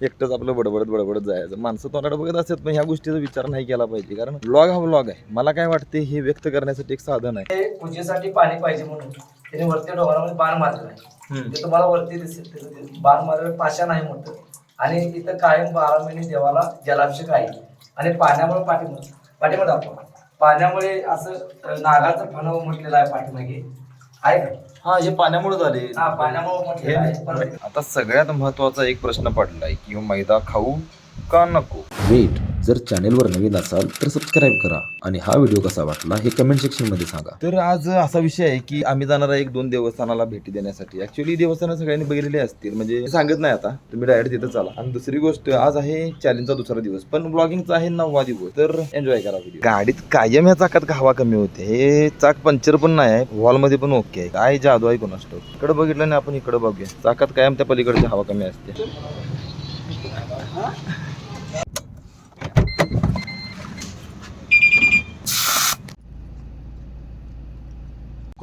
एकटंच आपलं बडबडत बडबडत जायचं. माणसं तोंडाकडे बघत असतात पण ह्या गोष्टीचा विचार नाही केला पाहिजे. कारण ब्लॉग हा ब्लॉग आहे. मला काय वाटते हे व्यक्त करण्यासाठी एक साधन आहे. ते पूजेसाठी पाणी पाहिजे म्हणून त्याने वरती डोंगरामध्ये बाण मारलेला आहे ते तुम्हाला वरती दिसेल त्याचं ते बाण मारलेलं पाषाण आहे मोठं आणि इथं कायम बारा महिने देवाला जलाभिषेक आहे. आणि पाण्यामुळे पाठीमुळे पाठीमध्ये आपण पाण्यामुळे असं अं, नागाचं फणं म्हटलेलं आहे पाठीमागे. आहे का? हा हे पाण्यामुळे झाले हा पाण्यामुळे आहे. आता सगळ्यात महत्त्वाचा एक प्रश्न पडलाय की मैदा खाऊ का नको. वेट जर चॅनेलवर नवीन असाल तर सबस्क्राईब करा आणि हा व्हिडिओ कसा वाटला हे कमेंट सेक्शनमध्ये सांगा. तर आज असा विषय आहे की आम्ही जाणार आहे एक दोन देवस्थानाला भेटी देण्यासाठी. ऍक्च्युली देवस्थानं सगळ्यांनी बघितलेली असतील. म्हणजे सांगत नाही आता. तुम्ही डायरेक्ट तिथं चला. आणि दुसरी गोष्ट आज आहे चॅलेंजचा दुसरा दिवस. पण ब्लॉगिंगचा आहे नववा दिवस. तर एन्जॉय करा व्हिडिओ गाडीत कायम ह्या चाकात हवा कमी होते. हे चाक पंक्चर पण नाही आहे. वॉलमध्ये पण ओके आहे. काय जादू आहे ठाऊक. इकडे बघितलं नाही आपण इकडे बघूया. चाकात कायम त्या पलीकडची हवा कमी असते.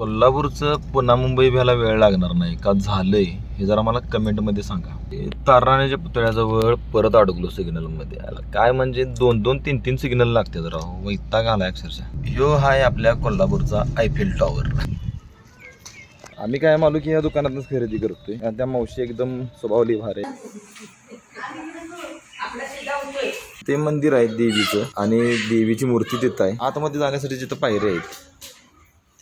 कोल्हापूरचं पुन्हा मुंबई व्हायला वेळ लागणार नाही. का झालंय? हे जरा मला कमेंटमध्ये सांगा. ते ताराण्याच्या पुतळ्याजवळ परत अडकलो सिग्नलमध्ये आला काय म्हणजे दोन दोन तीन तीन सिग्नल लागते जरा. वैताग आलाय अक्षरशः. ह्यो हाय आपल्या कोल्हापूरचा आयफेल टॉवर. आम्ही काय मालू की या दुकानातच खरेदी करतोय. आणि त्या मावशी एकदम स्वभावली भार आहे. ते मंदिर आहे देवीचं. आणि देवीची मूर्ती तिथं आहे. आतमध्ये जाण्यासाठी जिथं पायऱ्या आहेत.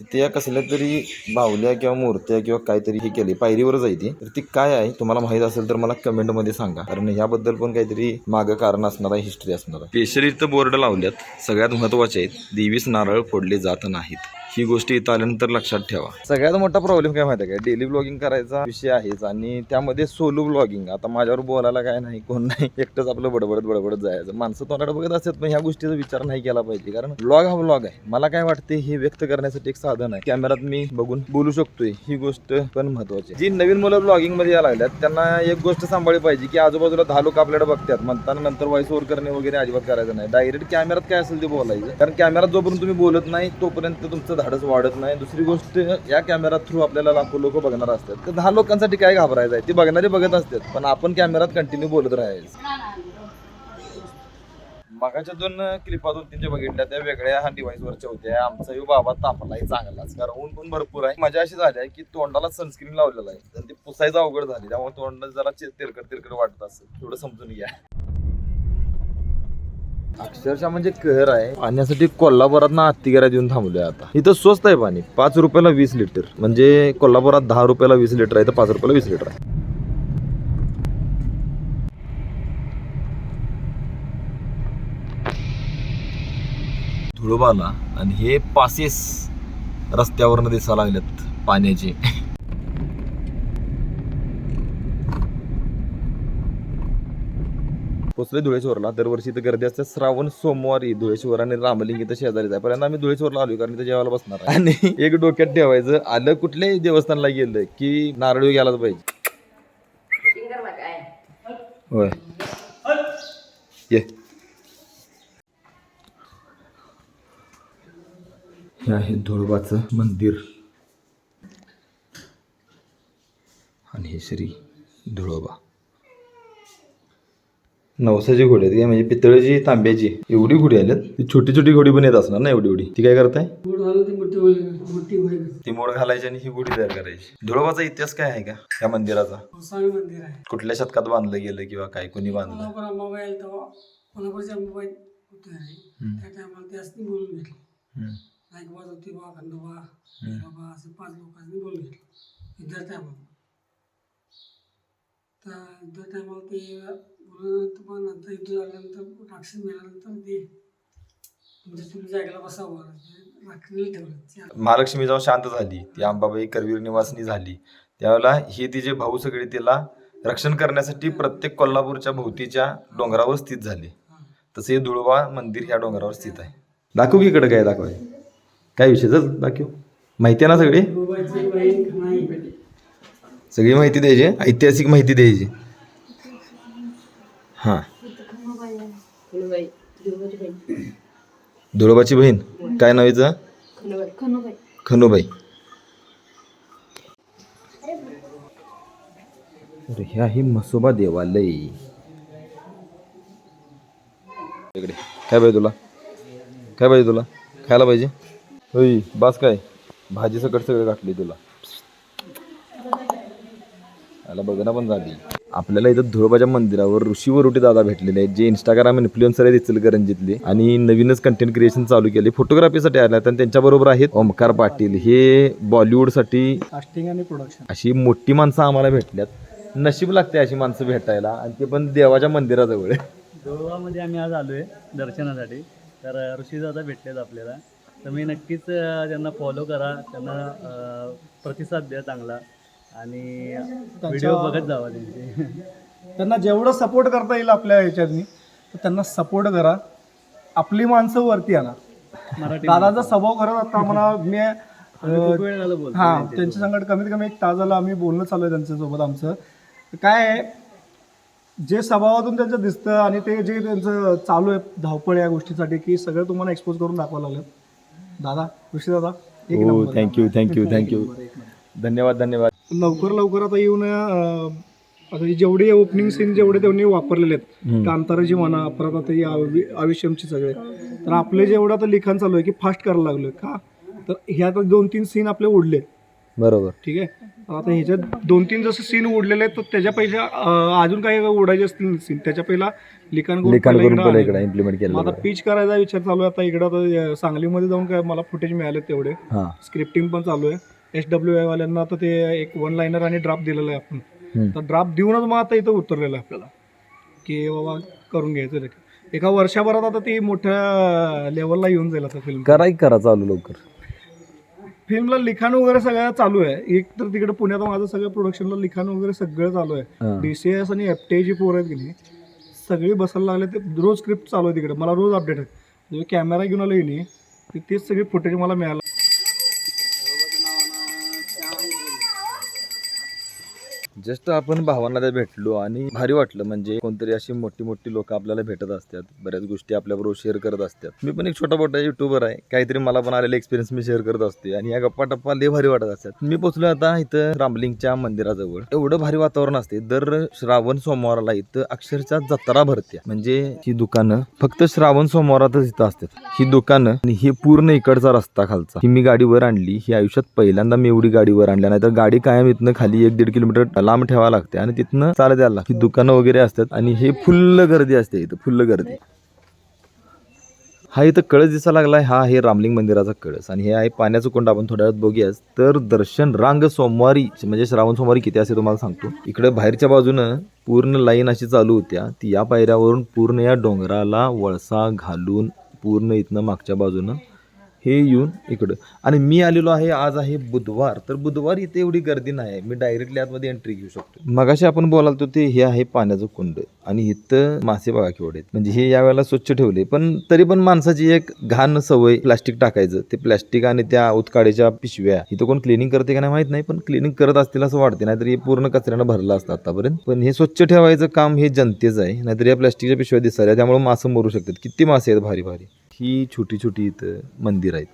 तिथे या कसल्या तरी बावल्या किंवा मूर्त्या किंवा काहीतरी हे केली पायरीवर जाई ती. तर ती काय आहे तुम्हाला माहीत असेल तर मला कमेंटमध्ये सांगा. कारण याबद्दल पण काहीतरी मागं कारण असणार आहे हिस्ट्री असणार आहे. स्पेशली तर बोर्ड लावल्यात सगळ्यात महत्त्वाचे आहेत देवीस नारळ फोडले जात नाहीत. ही गोष्ट इथं आल्यानंतर लक्षात ठेवा. सगळ्यात मोठा प्रॉब्लेम काय माहिती आहे का? डेली ब्लॉगिंग करायचा विषय आहेच आणि त्यामध्ये सोलो ब्लॉगिंग आता माझ्यावर बोलायला काय नाही कोण नाही एकटंच आपलं बडबडत बडबडत जायचं. माणसं तोंडाकडे बघत असतात पण ह्या गोष्टीचा विचार नाही केला पाहिजे. कारण ब्लॉग हा ब्लॉग आहे. मला काय वाटते हे व्यक्त करण्यासाठी एक साधन आहे. कॅमेरात मी बघून बोलू शकतोय. ही गोष्ट पण महत्वाची आहे. जी नवीन मुलं ब्लॉगिंगमध्ये यायला लागल्यात त्यांना एक गोष्ट सांभाळली पाहिजे की आजूबाजूला दहा लोक आपल्याकडे बघतात. म्हणताना नंतर व्हॉइस ओव्हर करणे वगैरे अजिबात करायचं नाही. डायरेक्ट कॅमेरात काय असेल ते बोलायचं. कारण कॅमेरात जोपर्यंत तुम्ही बोलत नाही तोपर्यंत तुमचं धाडस वाढत नाही. दुसरी गोष्ट या कॅमेरा थ्रू आपल्याला लाखो लोक बघणार असतात. तर दहा लोकांसाठी काय घाबरायचं आहे? ते बघणारे बघत असतात. पण आपण कॅमेरात कंटिन्यू बोलत राहायचं. मगाच्या दोन क्लिपा दोन तीनच्या बघितल्या त्या वेगळ्या हा डिव्हाइस वरच्या होत्या. आमचा यो बाबा तापलाय चांगलाच. कारण ऊन पण भरपूर आहे. मजा अशी झाली आहे की तोंडाला सनस्क्रीन लावलेला आहे. आणि ते पुसायचं अवघड झाली त्यामुळे तोंड जरा तेलकट तेलकट वाटत असेल. थोडं समजून घ्या. अक्षरशः म्हणजे कहर आहे. पाण्यासाठी कोल्हापुरात ना हत्तीगेरा देऊन थांबलोय आता. इथं स्वस्त आहे पाणी. पाच रुपयाला वीस लिटर. म्हणजे कोल्हापुरात दहा रुपयाला वीस लिटर आहे तर पाच रुपयाला वीस लिटर आहे. धुळोबाला आणि हे पासेस रस्त्यावरनं दिसायला लागलेत पाण्याचे. पोचले धुळेश्वरला. दरवर्षी इथं गर्दी असते. श्रावण सोमवारी धुळेश्वर आणि रामलिंग इथं शेजारीच आहे. पहिल्यांदा आम्ही धुळेश्वरला आलो कारण इथं जेवायला बसणार आहे. आणि एक डोक्यात ठेवायचं आलं कुठल्याही देवस्थानला गेलं की नारळ घ्यायलाच पाहिजे. होय. ये. हे आहे धुळबाचं मंदिर. आणि हे श्री धुळोबा. नवसाची घोडी आहेत. काय म्हणजे पितळेची तांब्याची. एवढी घोडी आल्यात. ती छोटी छोटी घोडी पण येत असणार ना एवढी एवढी? ती काय करताय? ती मोड घालायची आणि ही गुढी तयार करायची. धुळोबाचा इतिहास काय आहे का या मंदिराचा? मंदिर आहे. कुठल्या शतकात बांधलं गेलं किंवा काय कोणी बांधलं. त्या बोलून घेतलं. नाईकबा खंडोबा असे पाच लोकांनी बोलून घेतलं. त्या तर त्या टायमाला ते बोलल्यानंतर पण नंतर युद्ध झाल्यानंतर राक्षस मिळाल्यानंतर ते म्हणजे तुम्ही जागेला बसावं राखणीला ठेवलं. महालक्ष्मी जेव्हा शांत झाली ती अंबाबाई करवीर निवासनी झाली त्यावेळेला हे तिचे भाऊ सगळे तिला रक्षण करण्यासाठी प्रत्येक कोल्हापूरच्या भोवतीच्या डोंगरावर स्थित झाले. तसे धुळवा मंदिर ह्या डोंगरावर स्थित आहे. दाखव की इकडे काय दाखवाय काय विषय जर दाखव. माहिती आहे ना सगळी? गोबाची सगळी माहिती द्यायची? ऐतिहासिक माहिती द्यायची. हां. धुळोबाची बहीण. काय नाव हिचं? खनुबाई. अरे हे आहे म्हसोबा देवालय. इकडे. काय पाहिजे तुला? काय पाहिजे तुला? खायला पाहिजे? होय बास काय? भाजी सकट सगळं घातली तुला. याला बघणं पण झाली. आपल्याला इथं धुळोबाच्या मंदिरावर ऋषी वरुटी दादा भेटलेले आहेत जे इंस्टाग्राम इन्फ्लुएन्सर आहेत इचलकरंजीतले आणि नवीनच कंटेंट क्रिएशन चालू केले फोटोग्राफीसाठी आले आणि त्यांच्याबरोबर आहेत ओमकार पाटील. हे बॉलिवूडसाठी कास्टिंग आणि प्रोडक्शन अशी मोठी माणसं आम्हाला भेटल्यात. नशीब लागते अशी माणसं भेटायला. आणि ते पण देवाच्या मंदिराजवळ गोवामध्ये आम्ही आज आलो आहे दर्शनासाठी. तर ऋषीदादा भेटलेत आपल्याला. तर मी नक्कीच त्यांना फॉलो करा. त्यांना प्रतिसाद द्या चांगला. आणि व्हिडिओ बघत जावा त्यांचे. त्यांना जेवढं सपोर्ट करता येईल आपल्या ह्याच्यातनी तर त्यांना सपोर्ट करा. आपली माणसं वरती आणा. मराठी दादाचा स्वभाव खरंच आता आम्हाला मी खूप वेळ झालं बोलतो हा त्यांच्या संकट कमीत कमी एक तास झाला आम्ही बोलणं चालू आहे त्यांच्यासोबत आमचं. तर काय आहे जे स्वभावातून त्यांचं दिसतं आणि ते जे त्यांचं चालू आहे धावपळ या गोष्टीसाठी की सगळं तुम्हाला एक्सपोज करून दाखवायला लागलं. दादा ऋषी दादा एक हो नंबर. थँक्यू थँक्यू थँक्यू धन्यवाद धन्यवाद. लवकर लवकर आता येऊन आता हे जेवढे ओपनिंग सीन जेवढे त्यांनी वापरलेले आहेत कांताराची म्हणा परत आता ही आविष्यमची सगळे. तर आपले जेवढं आता लिखाण चालू आहे की फास्ट करायला लागलोय का? तर ह्या आता दोन तीन सीन आपले उडले. बरोबर. ठीक आहे? आता ह्याच्यात दोन तीन जसे सीन उडलेले आहेत तर त्याच्या पहिले अं, अजून काही उडायचे असतील सीन त्याच्या पहिला लिखाण इम्प्लिमेंट केलं आता पिच करायचा विचार चालू आहे. आता इकडं आता सांगलीमध्ये जाऊन काय मला फुटेज मिळाले तेवढे. हां. स्क्रिप्टिंग पण चालू आहे. एच डब्ल्यू आय वाल्यांना आता ते एक वन लाईनर आणि ड्राफ्ट दिलेलं आहे आपण. तर ड्राफ्ट देऊनच मग आता इथं उतरलेलं आहे आपल्याला. की बाबा करून घ्यायचं ते. एका वर्षभरात आता ती मोठ्या लेवलला येऊन जाईल आता फिल्म करा की करा चालू लवकर. फिल्मला लिखाण वगैरे सगळं चालू आहे. एक तर तिकडे पुण्यात माझं सगळं प्रोडक्शनला लिखाण वगैरे सगळं चालू आहे. हां. डी सी एस आणि एफ टी आयची पोरं आहेत की नाही सगळी बसायला लागले ते रोज स्क्रिप्ट चालू आहे तिकडे. मला रोज अपडेट आहे. कॅमेरा घेऊन आलो की नाही तेच सगळी फुटेज मला मिळालं जस्ट आपण भावांना त्या भेटलो आणि भारी वाटलं म्हणजे कोणतरी अशी मोठी मोठी लोक आपल्याला भेटत असतात. बऱ्याच गोष्टी आपल्याबरोबर शेअर करत असतात. मी पण एक छोटा मोठा युट्यूबर आहे. काहीतरी मला पण आलेले एक्सपिरियन्स मी शेअर करत असते आणि या गप्पा टप्पा लय भारी वाटत असतात. मी पोचलो आता इथं रामलिंगच्या मंदिराजवळ. एवढं भारी वातावरण असते दर श्रावण सोमवाराला इथं अक्षरशः जत्रा भरते म्हणजे ही दुकानं फक्त श्रावण सोमवारातच इथं असतात. ही दुकानं आणि हे पूर्ण इकडचा रस्ता खालचा. ही मी गाडीवर आणली. ही आयुष्यात पहिल्यांदा मी एवढी गाडीवर आणल्या नाही तर गाडी कायम इथनं खाली एक दीड किलोमीटर लांब ठेवावं लागते आणि तिथनं चालत द्यायला लागते. दुकानं वगैरे असतात आणि हे फुल्ल गर्दी असते इथं फुल्ल गर्दी. हा इथं कळस दिसायला लागलाय हा आहे रामलिंग मंदिराचा कळस आणि हे आहे पाण्याचं कुंड आपण थोड्या वेळात बघूयाच तर दर्शन रांग सोमवारी म्हणजे श्रावण सोमवारी किती असे तुम्हाला सांगतो. इकडे बाहेरच्या बाजूनं पूर्ण लाईन अशी चालू होत्या. ती या पायऱ्यावरून पूर्ण या डोंगराला वळसा घालून पूर्ण इथनं मागच्या बाजूनं हे येऊन इकडं. आणि मी आलेलो आहे आज आहे बुधवार. तर बुधवार इथे एवढी गर्दी नाही आहे. मी डायरेक्टली आतमध्ये एंट्री घेऊ शकतो. मगाशी आपण बोलालतो ते हे आहे पाण्याचं कुंड. आणि इथं मासे बघा केवढे आहेत. म्हणजे हे यावेळेला स्वच्छ ठेवले. पण तरी पण माणसाची एक घाण सवय प्लास्टिक टाकायचं. ते प्लास्टिक आणि त्या उत्काडीच्या पिशव्या. इथं कोण क्लिनिंग करते का नाही माहीत नाही. पण क्लिनिंग करत असतील असं वाटते. नाहीतर हे पूर्ण कचऱ्यानं भरलं असतं आतापर्यंत. पण हे स्वच्छ ठेवायचं काम हे जनतेचं आहे. नाहीतर या प्लास्टिकच्या पिशव्या दिसायला. त्यामुळे मासं मरू शकतात. किती मासे आहेत भारी भारी. ही छोटी छोटी इथं मंदिरं आहेत.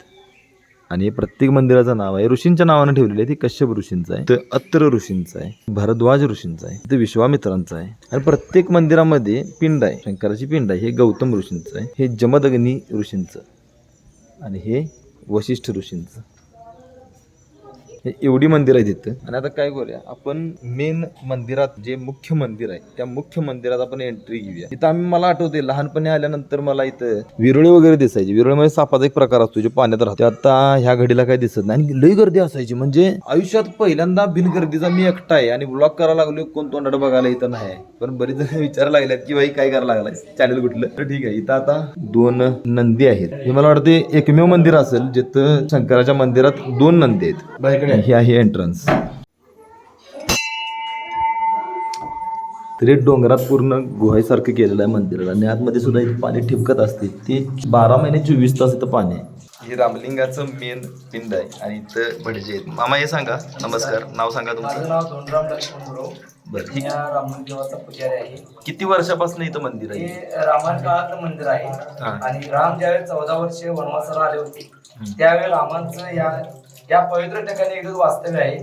आणि हे प्रत्येक मंदिराचं नाव आहे. ऋषींच्या नावानं ठेवलेलं आहे. ते कश्यप ऋषींचं आहे. तर अत्र ऋषींचं आहे. भरद्वाज ऋषींचं आहे. ते विश्वामित्रांचं आहे. आणि प्रत्येक मंदिरामध्ये पिंड आहे. शंकराची पिंड आहे. हे गौतम ऋषींचं आहे. हे जमदग्नी ऋषींचं. आणि हे वशिष्ठ ऋषींचं. एवढी मंदिर आहेत इथं. आणि आता काय करूया आपण मेन मंदिरात जे मुख्य मंदिर आहे त्या मुख्य मंदिरात आपण एंट्री घेऊया. इथं आम्ही मला आठवते लहानपणी आल्यानंतर मला इथं विरळी वगैरे दिसायचे. विरळमध्ये सापाचा एक प्रकार असतो जो पाण्यात राहतो. आता ह्या घडीला काही दिसत नाही. आणि लई गर्दी असायची. म्हणजे आयुष्यात पहिल्यांदा बिनगर्दीचा मी एकटा आहे आणि ब्लॉग करायला लागलो कोण तोंडाड बघायला इथं नाही पण बरेच जण विचारायला लागल्यात की बाई काय करायला लागलाय चॅनल कुठलं? तर ठीक आहे इथं आता दोन नंदी आहेत. हे मला वाटते एकमेव मंदिर असेल जिथं शंकराच्या मंदिरात दोन नंदी आहेत. हे आहे एंट्रन्स तरी डोंगरात पूर्ण गुहासारखं केलेलं आहे मंदिराला. आणि आतमध्ये सुद्धा इथे पाणी ठिपकत असते. ते बारा महिने चोवीस तास इथं पाणी आहे. हे रामलिंगाचं मेन पिंड आहे आणि इथं भटजे आहेत. मामा हे सांगा. नमस्कार. नाव सांगा माझं तुमचं नाव धोंडराम लक्ष्मण गुरव. बरं मी ठीक या रामलिंग देवाचा पुजारी आहे. किती वर्षापासून इथं मंदिर आहे? हे रामायण काळातलं मंदिर आहे. हा. आणि राम ज्यावेळेस चौदा वर्षे वनवासाला आले होते त्यावेळी रामांचं या या पवित्र ठिकाणी एकच वास्तव्य आहे.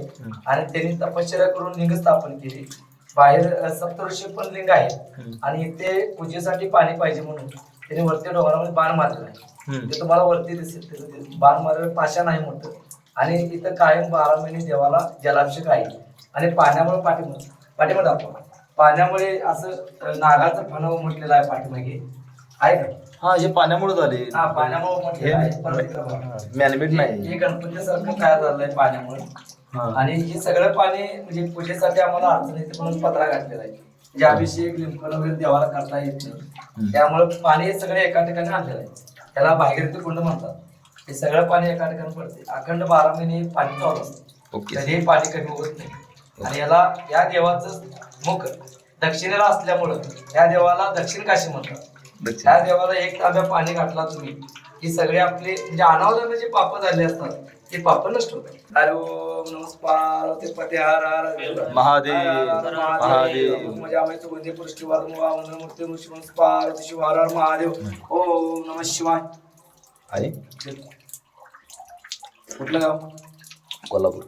आणि त्यांनी तपश्चर्या करून लिंग स्थापन केली. बाहेर सप्तऋषी पण लिंग आहेत. आणि इथे पूजेसाठी पाणी पाहिजे म्हणून त्यांनी वरती डोंगरामध्ये बाण मारलेला आहे ते तुम्हाला वरती दिसेल बाण मारलेलं पाषाण आहे मोठं. आणि इथं कायम बारा महिने देवाला जलाभिषेक आहे. आणि पाण्यामुळे पाठीमध्ये पाठीमध्ये दाखवा. पाण्यामुळे असं नागाचं फणं म्हटलेलं आहे पाठीमागे. आहे का? हा हे पाण्यामुळे झाले हा पाण्यामुळे म्हटलेलं आहे परत इकडं बघा. मॅनमेड हे नाही. हे गणपतीसारखं तयार झालंय पाण्यामुळे. हा. आणि हे सगळं पाणी म्हणजे पूजेसाठी आम्हाला अडचण येते म्हणून पत्रा घातलेला आहे. म्हणजे अभिषेक लिंपण वगैरे देवाला करता येत नाही त्यामुळे पाणी हे सगळे एका ठिकाणी आणलेलं आहे. त्याला भागीरथी कुंड म्हणतात. हे सगळं पाणी एका ठिकाणी पडते. अखंड बारा महिने हे पाणी चालू असतं. ओके. कधीही पाणी कमी होत नाही. आणि याला या देवाचं मुख दक्षिणेला असल्यामुळं या देवाला दक्षिण काशी म्हणतात. त्या देवाला एक तांब्या पाणी घातला तुम्ही की सगळे आपले म्हणजे अनावधाने जे पाप झाले असतात ते पाप नष्ट होतात हरे ओम नमस्कार ते पते हर हर महादेव, महादेव. म्हणजे आम्ही सुगंधी पृष्ठीवाद मूर्ती ऋषी नमस्कार शिव हर हर महादेव ओम नम शिवाय आहे कुठलं गाव कोल्हापूर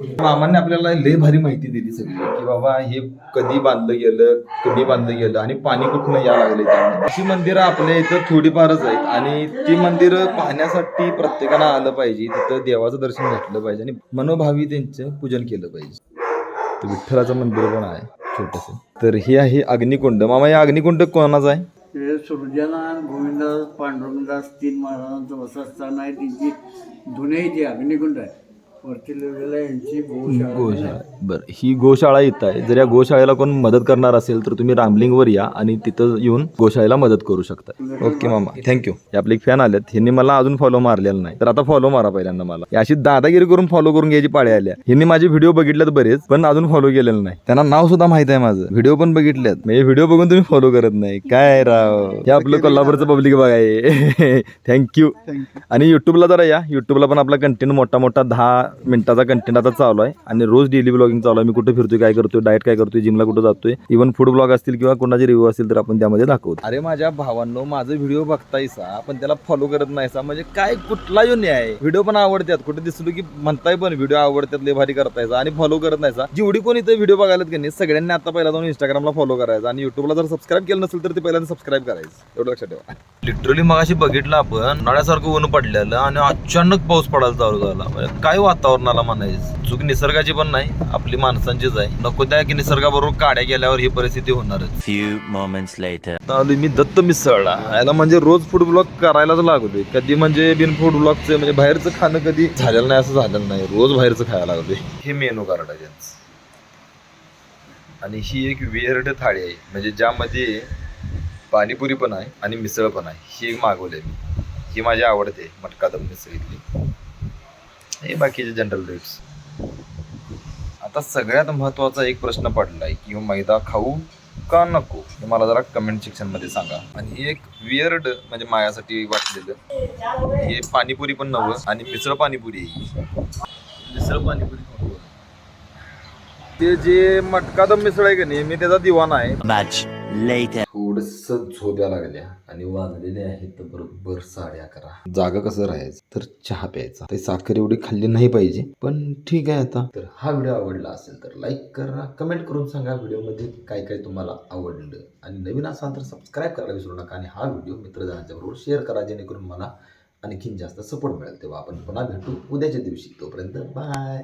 मामाने आपल्याला लय भारी माहिती दिली सगळी की बाबा हे कधी बांधलं गेलं कधी बांधलं गेलं आणि पाणी कुठनं या लागले अशी मंदिरं आपल्या इथं थोडीफारच आहेत आणि ती मंदिरं पाहण्यासाठी प्रत्येकानं आलं पाहिजे तिथं देवाचं दर्शन घेतलं पाहिजे आणि मनोभावी त्यांचं पूजन केलं पाहिजे. तर विठ्ठलाचं मंदिर पण आहे छोटस. तर हे आहे अग्निकुंड. मामा या अग्निकुंड कोणाचं आहे? हे सुरजनाथ गोविंदास पांडुरंगदास तीन महाराजांचं वसस्थान आहे. त्यांची जुने जे अग्निकुंड आहे. गोशाळा बरं ही गोशाळा इथं आहे. जर या गोशाळेला कोण मदत करणार असेल तर तुम्ही रामलिंगवर या आणि तिथं येऊन गोशाळेला मदत करू शकता. ओके मामा. थँक्यू हे आपले एक फॅन आलेत. ह्यांनी मला अजून फॉलो मारलेला नाही. तर आता फॉलो मारा पहिल्यांदा मला. अशी दादागिरी करून फॉलो करून घ्यायची पाळी आल्या ह्यांनी माझे व्हिडिओ बघितलेत बरेच पण अजून फॉलो केलेलं नाही. त्यांना नाव सुद्धा माहीत आहे माझं. व्हिडिओ पण बघितलेत. म्हणजे व्हिडिओ बघून तुम्ही फॉलो करत नाही. काय राव? हे आपलं कोल्हापूरचं पब्लिक बघाय थँक्यू आणि युट्यूबला जरा या. युट्यूबला पण आपला कंटेंट मोठा मोठा दहा मिनिटाचा कंटेंट आता चालू आहे आणि रोज डेली ब्लॉगिंग चालू आहे. मी कुठे फिरतोय काय करतोय डाएट काय करतोय जिमला कुठं जातोय इव्हन फूड ब्लॉग असतील किंवा कोणाचे रिव्ह्यू असतील तर आपण त्यामध्ये दाखवतो. अरे माझ्या भावांनो माझं व्हिडिओ बघतायसा पण त्याला फॉलो करत नाहीसा. म्हणजे काय कुठला यो आहे. व्हिडिओ पण आवडतात. कुठे दिसलो की म्हणताय पण व्हिडिओ आवडतात लय भारी करतायचा आणि फॉलो करत नाहीसा. जेवढी कोणी इथे व्हिडिओ बघायला की नाही सगळ्यांनी आता पहिला जाऊन इंस्टाग्रामला फॉलो करायचा. आणि युट्यूबला जर सबस्क्राईब केलं नसेल तर ते पहिल्यांदा सबस्क्राईब करायचं. एवढं लक्षात ठेवा. लिटरली मग अशी बघितलं आपण नळ्यासारखं ऊन पडलेलं आणि अचानक पाऊस पडायला चालू झाला. म्हणजे काय वातावरणाला म्हणायचं. चूक निसर्गाची पण नाही आपली माणसांचीच आहे. नको त्या की निसर्गाबरोबर काड्या गेल्यावर ही परिस्थिती होणारच. Few moments later. आता आलोय मी दत्त मिसळला. याला म्हणजे रोज फूड ब्लॉग करायलाच लागलोय. कधी म्हणजे बिन फूड ब्लॉगचं म्हणजे बाहेरचं खाणं कधी झालेलं नाही असं झालेलं नाही. रोज बाहेरचं खायला लागलोय. हे मेनू कार्ड आहे. आणि ही एक वेअर्ड थाळी आहे. म्हणजे ज्यामध्ये पाणीपुरी पण आहे आणि मिसळ पण आहे. ही मागवली मी. ही माझी आवडते मटका दम मिसळ इथली हे बाकीचे जनरल रेट्स आता सगळ्यात महत्त्वाचा एक प्रश्न पडलाय की ह्यो मैदा खाऊ का नको हे मला जरा कमेंट सेक्शनमध्ये सांगा आणि हे एक विअर्ड म्हणजे मायासाठी वाटलेलं हे पाणीपुरी पण नवं आणि मिसळ पाणीपुरी आहे ही. मिसळ पाणीपुरी. ते जे मटका दम मिसळ आहे का नाही मी त्याचा दिवाना आहे later. थोडस झोप्या लागल्या आणि वाजलेले आहेत बरोबर साडे अकरा. जागा कसं राहायचं? तर चहा प्यायचा. ते साखर एवढी खाल्ली नाही पाहिजे. पण ठीक आहे आता. तर हा व्हिडिओ आवडला असेल तर लाईक करा कमेंट करून सांगा व्हिडिओमध्ये काय काय तुम्हाला आवडलं. आणि नवीन असाल तर सबस्क्राईब करायला विसरू नका आणि हा व्हिडिओ मित्रजनांच्या बरोबर शेअर करा जेणेकरून मला आणखीन जास्त सपोर्ट मिळेल. तेव्हा आपण पुन्हा भेटू उद्याच्या दिवशी. तोपर्यंत बाय